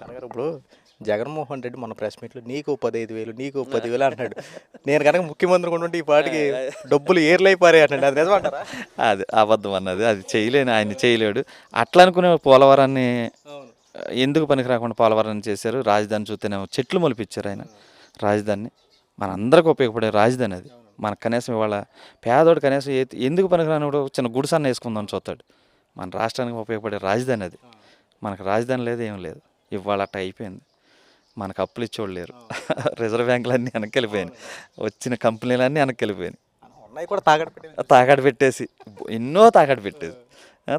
అన్నగారు ఇప్పుడు జగన్మోహన్ రెడ్డి మన ప్రెస్ మీట్లో నీకు పదహైదు వేలు నీకు పదివేలు అంటున్నాడు. నేను కనుక ముఖ్యమంత్రి ఉంటుంటే ఈ పాటికి డబ్బులు ఏర్లైపారే అంటాడు అది నిజమంటారా? అది అబద్ధం అన్నది. అది చేయలేని ఆయన చేయలేడు. అట్లా అనుకునే పోలవరాన్ని ఎందుకు పనికి రాకుండా పోలవరాన్ని చేశారు? రాజధాని చూస్తేనేమో చెట్లు మొలిపించారు ఆయన. రాజధానిని మనందరికి ఉపయోగపడే రాజధాని అది. మనకు కనీసం ఇవాళ పేదోడు కనీసం ఎందుకు పనికిరానివాడు చిన్న గుడిసన్న వేసుకుందాం చూస్తాడు. మన రాష్ట్రానికి ఉపయోగపడే రాజధాని అది. మనకు రాజధాని లేదు ఏం లేదు. ఇవాళ అట్ట అయిపోయింది. మనకు అప్పులు ఇచ్చేవాళ్ళు లేరు. రిజర్వ్ బ్యాంకులు అన్నీ వెనక్కి వెళ్ళిపోయినాయి వచ్చిన కంపెనీలు అన్నీ వెనక్కి వెళ్ళిపోయినాయి ఉన్నాయి కూడా తాగడ పెట్టి తాకట్టు పెట్టేసి ఎన్నో తాకట్టు పెట్టేసి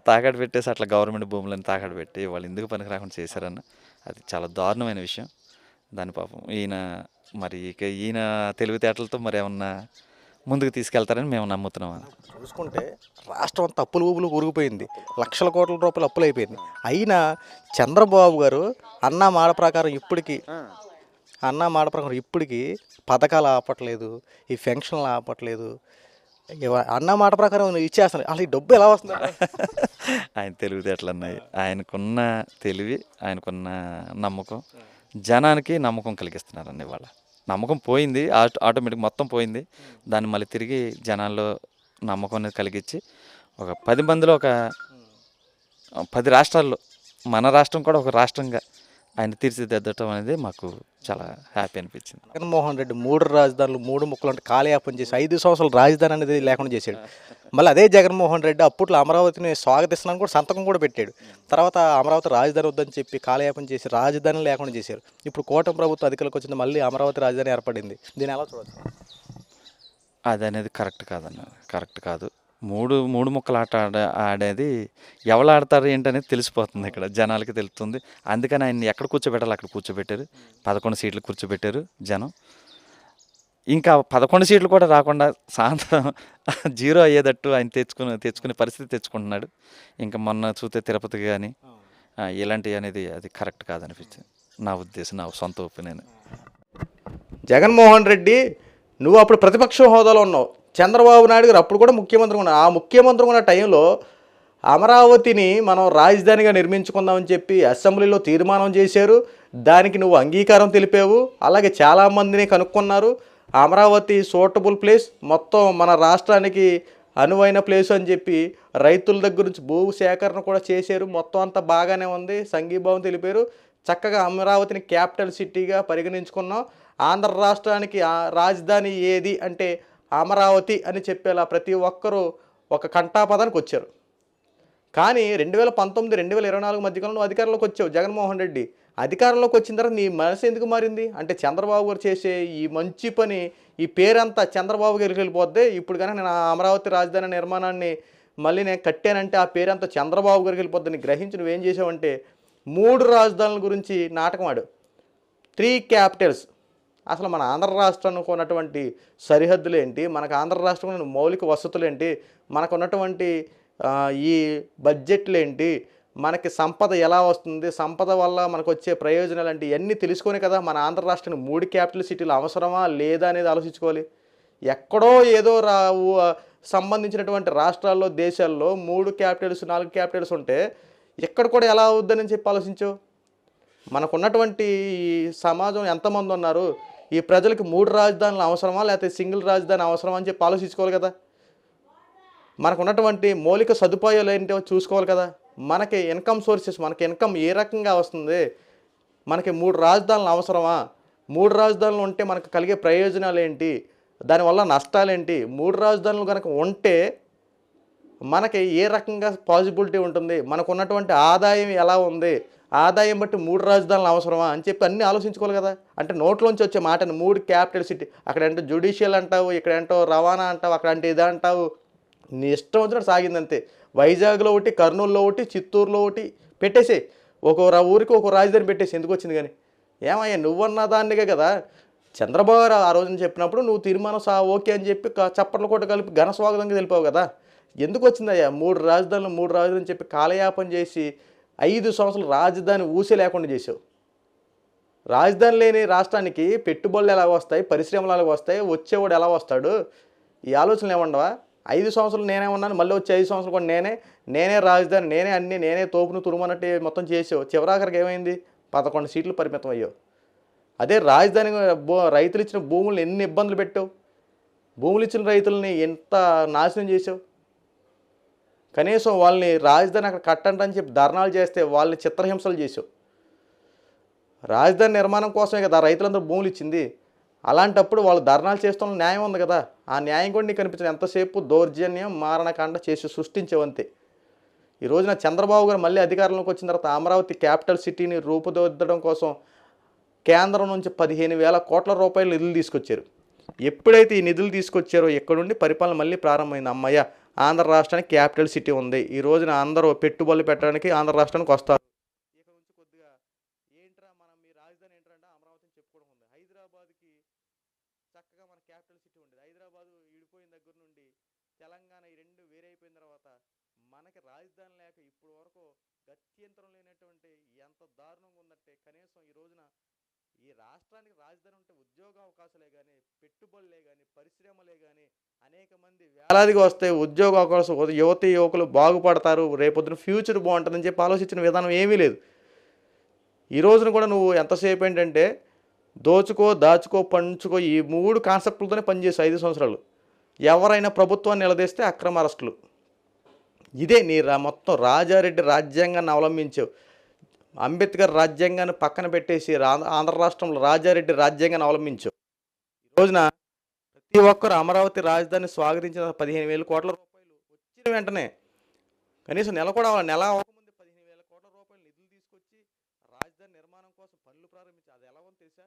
తాకట్టు పెట్టేసి అట్లా గవర్నమెంట్ భూములను తాకట్టు పెట్టి వాళ్ళు ఎందుకు పనికి రాకుండా చేశారన్న అది చాలా దారుణమైన విషయం. దాని పాపం ఈయన మరి ఇక ఈయన తెలివితేటలతో మరి ఏమన్నా ముందుకు తీసుకెళ్తారని మేము నమ్ముతున్నాం చూసుకుంటే రాష్ట్రం అంతా అప్పులు ఊపులు ఊరిగిపోయింది లక్షల కోట్ల రూపాయలు అప్పులు అయిపోయింది. అయినా చంద్రబాబు గారు అన్న మాట ప్రకారం ఇప్పటికి అన్న మాట ప్రకారం ఇప్పటికి పథకాలు ఆపట్లేదు ఈ ఫెన్షన్లు ఆపట్లేదు. అన్న మాట ప్రకారం ఇచ్చేస్తాను అసలు ఈ డబ్బు ఎలా వస్తుంది? ఆయన తెలివితేటలు అన్నాయి ఆయనకున్న తెలివి ఆయనకున్న నమ్మకం జనానికి నమ్మకం కలిగిస్తున్నారండి ఇవాళ. నమ్మకం పోయింది. ఆటోమేటిక్ మొత్తం పోయింది. దాన్ని మళ్ళీ తిరిగి జనాల్లో నమ్మకం అనేది కలిగించి ఒక పది మందిలో ఒక పది రాష్ట్రాల్లో మన రాష్ట్రం కూడా ఒక రాష్ట్రంగా ఆయన తీర్చిదిద్దటం అనేది మాకు చాలా హ్యాపీ అనిపించింది. జగన్మోహన్ రెడ్డి మూడు రాజధానులు మూడు ముక్కలు అంటే కాలయాపన చేసి ఐదు సంవత్సరాలు రాజధాని అనేది లేకుండా చేశాడు. మళ్ళీ అదే జగన్మోహన్ రెడ్డి అప్పట్లో అమరావతిని స్వాగతిస్తున్నాను కూడా సంతకం కూడా పెట్టాడు. తర్వాత అమరావతి రాజధాని వద్దని చెప్పి కాలయాపన చేసి రాజధాని లేకుండా చేశారు. ఇప్పుడు కూటమి ప్రభుత్వం అధికారులకు వచ్చింది మళ్ళీ అమరావతి రాజధాని ఏర్పడింది. దీన్ని ఎలా చూడొచ్చు? అది అనేది కరెక్ట్ కాదన్న కరెక్ట్ కాదు. మూడు మూడు ముక్కలు ఆట ఆడ ఆడేది ఎవరు ఆడతారు ఏంటనేది తెలిసిపోతుంది ఇక్కడ. జనాలకి తెలుస్తుంది. అందుకని ఆయన ఎక్కడ కూర్చోబెట్టాలి అక్కడ కూర్చోబెట్టారు. పదకొండు సీట్లు కూర్చోబెట్టారు జనం. ఇంకా పదకొండు సీట్లు కూడా రాకుండా సాయంత్రం జీరో అయ్యేటట్టు ఆయన తెచ్చుకుని తెచ్చుకునే పరిస్థితి తెచ్చుకుంటున్నాడు. ఇంకా మొన్న చూస్తే తిరుపతి కానీ ఇలాంటివి అనేది అది కరెక్ట్ కాదనిపించింది. నా ఉద్దేశం నా సొంత ఒపీనియన్. జగన్మోహన్ రెడ్డి నువ్వు అప్పుడు ప్రతిపక్ష హోదాలో ఉన్నావు. చంద్రబాబు నాయుడు గారు అప్పుడు కూడా ముఖ్యమంత్రి ఉన్నారు. ఆ ముఖ్యమంత్రి ఉన్న టైంలో అమరావతిని మనం రాజధానిగా నిర్మించుకుందామని చెప్పి అసెంబ్లీలో తీర్మానం చేశారు. దానికి నువ్వు అంగీకారం తెలిపావు. అలాగే చాలామందిని కనుక్కున్నారు. అమరావతి సూటబుల్ ప్లేస్ మొత్తం మన రాష్ట్రానికి అనువైన ప్లేస్ అని చెప్పి రైతుల దగ్గర నుంచి భూ సేకరణ కూడా చేశారు. మొత్తం అంతా బాగానే ఉంది. సంఘీభావం తెలిపారు. చక్కగా అమరావతిని క్యాపిటల్ సిటీగా పరిగణించుకున్నాం. ఆంధ్ర రాష్ట్రానికి రాజధాని ఏది అంటే అమరావతి అని చెప్పేలా ప్రతి ఒక్కరూ ఒక కంటాపదానికి వచ్చారు. కానీ రెండు వేల పంతొమ్మిది రెండు వేల ఇరవై నాలుగు మధ్యకాలంలో నువ్వు అధికారంలోకి వచ్చావు జగన్మోహన్ రెడ్డి. అధికారంలోకి వచ్చిన తర్వాత నీ మనసు ఎందుకు మారింది? అంటే చంద్రబాబు గారు చేసే ఈ మంచి పని ఈ పేరంతా చంద్రబాబు గారికి వెళ్ళిపోద్ది. ఇప్పుడు కానీ నేను ఆ అమరావతి రాజధాని నిర్మాణాన్ని మళ్ళీ నేను కట్టానంటే ఆ పేరంతా చంద్రబాబు గారికి వెళ్ళిపోద్దని గ్రహించి నువ్వేం చేసావంటే మూడు రాజధానుల గురించి నాటకం ఆడు త్రీ క్యాపిటల్స్. అసలు మన ఆంధ్ర రాష్ట్రానికి ఉన్నటువంటి సరిహద్దులు ఏంటి మనకు ఆంధ్ర రాష్ట్రంలో మౌలిక వసతులు ఏంటి మనకు ఉన్నటువంటి ఈ బడ్జెట్లు ఏంటి మనకి సంపద ఎలా వస్తుంది? సంపద వల్ల మనకు వచ్చే ప్రయోజనాలు అంటే ఇవన్నీ తెలుసుకొని కదా మన ఆంధ్ర రాష్ట్రానికి మూడు క్యాపిటల్ సిటీలు అవసరమా లేదా అనేది ఆలోచించుకోవాలి. ఎక్కడో ఏదో రా సంబంధించినటువంటి రాష్ట్రాల్లో దేశాల్లో మూడు క్యాపిటల్స్ నాలుగు క్యాపిటల్స్ ఉంటే ఎక్కడ కూడా ఎలా అవుద్దని చెప్పి ఆలోచించు. మనకున్నటువంటి సమాజం ఎంతమంది ఉన్నారు? ఈ ప్రజలకు మూడు రాజధానులు అవసరమా? లేకపోతే సింగిల్ రాజధాని అవసరమా అని చెప్పి ఆలోచించుకోవాలి కదా. మనకు ఉన్నటువంటి మౌలిక సదుపాయాలు ఏంటో చూసుకోవాలి కదా. మనకి ఇన్కమ్ సోర్సెస్ మనకి ఇన్కమ్ ఏ రకంగా వస్తుంది? మనకి మూడు రాజధానులు అవసరమా? మూడు రాజధానులు ఉంటే మనకు కలిగే ప్రయోజనాలు ఏంటి? దానివల్ల నష్టాలు ఏంటి? మూడు రాజధానులు కనుక ఉంటే మనకి ఏ రకంగా పాజిబిలిటీ ఉంటుంది? మనకు ఉన్నటువంటి ఆదాయం ఎలా ఉంది? ఆదాయం బట్టి మూడు రాజధానులు అవసరమా అని చెప్పి అన్నీ ఆలోచించుకోవాలి కదా. అంటే నోట్లోంచి వచ్చే మాటని మూడు క్యాపిటల్ సిటీ అక్కడ ఏంటో జుడిషియల్ అంటావు ఇక్కడ ఏంటో రవాణా అంటావు అక్కడ అంటే ఇది అంటావు. నీ ఇష్టం వచ్చినట్టు సాగిందంతే. వైజాగ్లో ఒకటి కర్నూలులో ఒకటి చిత్తూరులో ఒకటి పెట్టేసే ఒక్కో ఊరికి ఒక రాజధాని పెట్టేసి ఎందుకు వచ్చింది కానీ? ఏమయ్యా నువ్వన్న దాన్నిగా కదా. చంద్రబాబు గారు ఆ రోజున చెప్పినప్పుడు నువ్వు తీర్మానం సా ఓకే అని చెప్పి క- చప్పట్ల కలిపి ఘన స్వాగతంగా తెలిపావు కదా. ఎందుకు వచ్చిందయ్యా? మూడు రాజధానులు మూడు రాజధానులు చెప్పి కాలయాపన చేసి ఐదు సంవత్సరాలు రాజధాని ఊసే లేకుండా చేసావు రాజధాని లేని రాష్ట్రానికి పెట్టుబడులు ఎలా వస్తాయి పరిశ్రమలు ఎలా వస్తాయి వచ్చేవాడు ఎలా వస్తాడు? ఈ ఆలోచనలు ఏమండవా? ఐదు సంవత్సరాలు నేనే ఉన్నాను మళ్ళీ వచ్చే ఐదు సంవత్సరాలు కూడా నేనే నేనే రాజధాని నేనే అన్ని నేనే తోపును తురుమన్నట్టు మొత్తం చేసావు. చివరాఖరికి ఏమైంది? పదకొండు సీట్లు పరిమితం అయ్యావు. అదే రాజధాని భూ రైతులు ఇచ్చిన భూములను ఎన్ని ఇబ్బందులు పెట్టావు? భూములు ఇచ్చిన రైతుల్ని ఎంత నాశనం చేసావు? కనీసం వాళ్ళని రాజధాని అక్కడ కట్టండి అని చెప్పి ధర్నాలు చేస్తే వాళ్ళని చిత్రహింసలు చేసావు రాజధాని నిర్మాణం కోసమే కదా రైతులందరూ భూములు ఇచ్చింది. అలాంటప్పుడు వాళ్ళు ధర్నాలు చేస్తున్న న్యాయం ఉంది కదా. ఆ న్యాయం కూడా నీకు కనిపించదు. ఎంతసేపు దౌర్జన్యం మారణకాండ చేసి సృష్టించేవంతే ఈ రోజున చంద్రబాబు గారు మళ్ళీ అధికారంలోకి వచ్చిన తర్వాత అమరావతి క్యాపిటల్ సిటీని రూపుదిద్దడం కోసం కేంద్రం నుంచి పదిహేను వేల కోట్ల రూపాయల నిధులు తీసుకొచ్చారు. ఎప్పుడైతే ఈ నిధులు తీసుకొచ్చారో ఎక్కడుండి పరిపాలన మళ్ళీ ప్రారంభమైంది. అమ్మయ్య ఆంధ్ర రాష్ట్రానికి క్యాపిటల్ సిటీ ఉంది. ఈ రోజున అందరూ పెట్టుబడులు పెట్టడానికి ఆంధ్ర రాష్ట్రానికి వస్తారు. ఇక నుంచి కొద్దిగా ఏంట్రా మనం మీ రాజధాని ఏంటంటే చెప్పుకోవడం ఉంది హైదరాబాద్కి చక్కగా క్యాపిటల్ సిటీ హైదరాబాద్ విడిపోయిన దగ్గర నుండి తెలంగాణ రెండు వేరైపోయిన తర్వాత మనకి రాజధాని లేక ఇప్పుడు వరకు గత్యంతరం లేనటువంటి ఎంత దారుణంగా ఉందంటే కనీసం ఈ రోజున ఈ రాష్ట్రానికి రాజధాని ఉంటే ఉద్యోగ అవకాశాలే కానీ పెట్టుబడులే కానీ పరిశ్రమలే కానీ అనేక మంది వేలాదిగా వస్తే ఉద్యోగ అవకాశం యువతి యువకులు బాగుపడతారు. రేపొద్దున ఫ్యూచర్ బాగుంటుందని చెప్పి ఆలోచించిన విధానం ఏమీ లేదు. ఈ రోజున కూడా నువ్వు ఎంతసేపు ఏంటంటే దోచుకో దాచుకో పంచుకో ఈ మూడు కాన్సెప్ట్లతోనే పనిచేసి ఐదు సంవత్సరాలు. ఎవరైనా ప్రభుత్వాన్ని నిలదీస్తే అక్రమ అరెస్టులు ఇదే నీ రా మొత్తం రాజారెడ్డి రాజ్యాంగాన్ని అవలంబించావు. అంబేద్కర్ రాజ్యాంగాన్ని పక్కన పెట్టేసి రా- ఆంధ్ర రాష్ట్రంలో రాజారెడ్డి రాజ్యాంగాన్ని అవలంబించావు ఈ రోజున ప్రతి ఒక్కరు అమరావతి రాజధాని స్వాగతించిన పదిహేను వేల కోట్ల రూపాయలు వచ్చిన వెంటనే కనీసం నెల కూడా నెల అవ్వకముందు పదిహేను వేల కోట్ల రూపాయలు నిధులు తీసుకొచ్చి రాజధాని నిర్మాణం కోసం పనులు ప్రారంభించి అది ఎలా తెలుసా?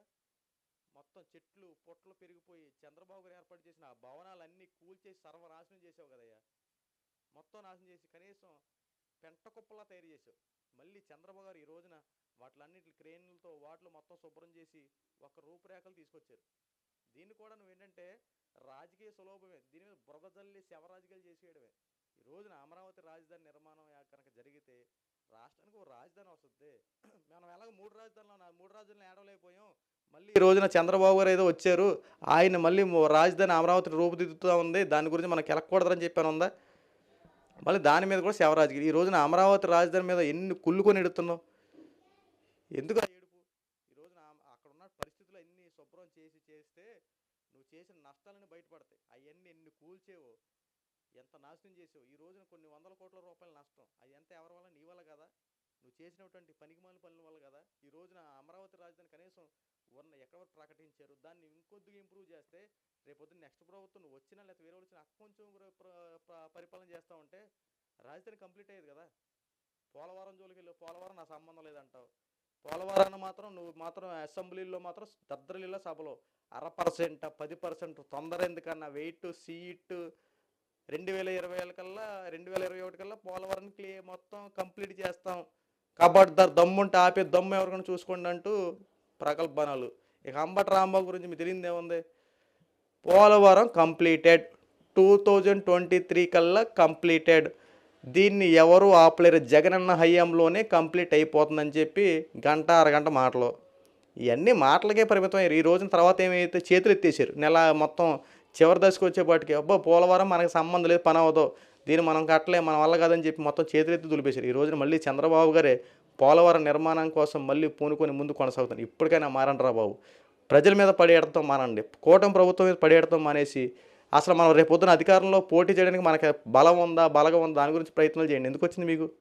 మొత్తం చెట్లు పొట్లు పెరిగిపోయి చంద్రబాబు గారు ఏర్పాటు చేసిన ఆ భవనాలన్నీ కూల్చేసి సర్వనాశనం చేసావు కదయ్యా. మొత్తం నాశనం చేసి కనీసం పెంట కుప్పలా తయారు చేసావు. మళ్ళీ చంద్రబాబు గారు ఈ రోజున వాటిలన్నిటి క్రేన్లతో వాటిలో మొత్తం శుభ్రం చేసి ఒక రూపురేఖలు తీసుకొచ్చారు. దీన్ని కూడా నువ్వు ఏంటంటే రాజకీయ సులభమే. దీని మీద బురదజల్లి శవరాజకీయాలు చేసేయడమే. ఈ రోజున అమరావతి రాజధాని నిర్మాణం కనుక జరిగితే రాష్ట్రానికి ఒక రాజధాని వస్తుంది. మనం ఎలాగ మూడు రాజధానులు మూడు రాజధానులు ఏడవలేకపోయాం. మళ్ళీ ఈ రోజున చంద్రబాబు గారు ఏదో వచ్చారు. ఆయన మళ్ళీ రాజధాని అమరావతి రూపుదిద్దుతూ ఉంది. దాని గురించి మనకి ఎలకూడదని చెప్పాను ఉందా? మళ్ళీ దాని మీద కూడా శవరాజకీయం ఈ రోజున అమరావతి రాజధాని మీద ఎన్ని కుళ్ళుకొని ఎడుతున్నావు? ఎందుకు ఆ ఏడుపు? ఈ రోజున అక్కడ ఉన్న పరిస్థితులు అన్ని శుభ్రం చేసి చేస్తే నువ్వు చేసిన నష్టాలని బయటపడతాయి. అవన్నీ ఎన్ని కూల్చేవో ఎంత నాశనం చేసావు. ఈ రోజున కొన్ని వందల కోట్ల రూపాయల నష్టం. అది ఎంత ఎవరి వల్ల? నీ వల్ల కదా. నువ్వు చేసినటువంటి పనికిమాలిన పనుల వల్ల కదా. ఈ రోజున అమరావతి రాజధాని కనీసం ఉన్న ఎక్కడ ప్రకటించారు? దాన్ని ఇంకొద్దిగా ఇంప్రూవ్ చేస్తే రేపొద్దున నెక్స్ట్ ప్రభుత్వం నువ్వు వచ్చినా లేకపోతే వేరే వాళ్ళు వచ్చినా కొంచెం పరిపాలన చేస్తా ఉంటే రాజధాని కంప్లీట్ అయ్యేది కదా. పోలవరం జోలికి వెళ్ళి పోలవరం నా సంబంధం లేదంటావు. పోలవరాన్ని మాత్రం నువ్వు మాత్రం అసెంబ్లీలో మాత్రం దద్దరిల్లా సభలో అర పర్సెంట్ పది పర్సెంట్ తొందర ఎందుకన్నా వెయిట్ సీట్ రెండు వేల ఇరవై ఏళ్ళ కల్లా రెండు వేల ఇరవై ఒకటి కల్లా పోలవరం క్లే మొత్తం కంప్లీట్ చేస్తాం. కబడ్దార్ దమ్ముంటే ఆపే దమ్ము ఎవరికైనా చూసుకోండి అంటూ ప్రకల్పనలు. ఇక అంబటి రాంబాబు గురించి మీకు తెలియదు ఏముంది Polavaram completed. Two thousand twenty three కల్లా కంప్లీటెడ్. దీన్ని ఎవరు ఆపలేరు. జగనన్న హయాంలోనే కంప్లీట్ అయిపోతుందని చెప్పి గంట అరగంట మాటలు. ఇవన్నీ మాటలకే పరిమితం అయ్యారు. ఈ రోజున తర్వాత ఏమైతే చేతులు ఎత్తేసారు? నెల మొత్తం చివరి దశకు వచ్చేపాటికి అబ్బో పోలవరం మనకి సంబంధం లేదు పని అవ్వదు. దీన్ని మనం కట్టలే మన వల్ల కాదని చెప్పి మొత్తం చేతులు ఎత్తి దులిపేశారు. ఈ రోజున మళ్ళీ చంద్రబాబు గారే పోలవరం నిర్మాణం కోసం మళ్ళీ పూనుకొని ముందు కొనసాగుతారు ఇప్పటికైనా మారండి బాబు. ప్రజల మీద పడేయడంతో మానండి. కూటమి ప్రభుత్వం మీద పడేయడంతో మానేసి అసలు మనం రేపొద్దున అధికారంలో పోటీ చేయడానికి మనకి బలం ఉందా బలగం ఉందా దాని గురించి ప్రయత్నాలు చేయండి. ఎందుకు వచ్చింది మీకు?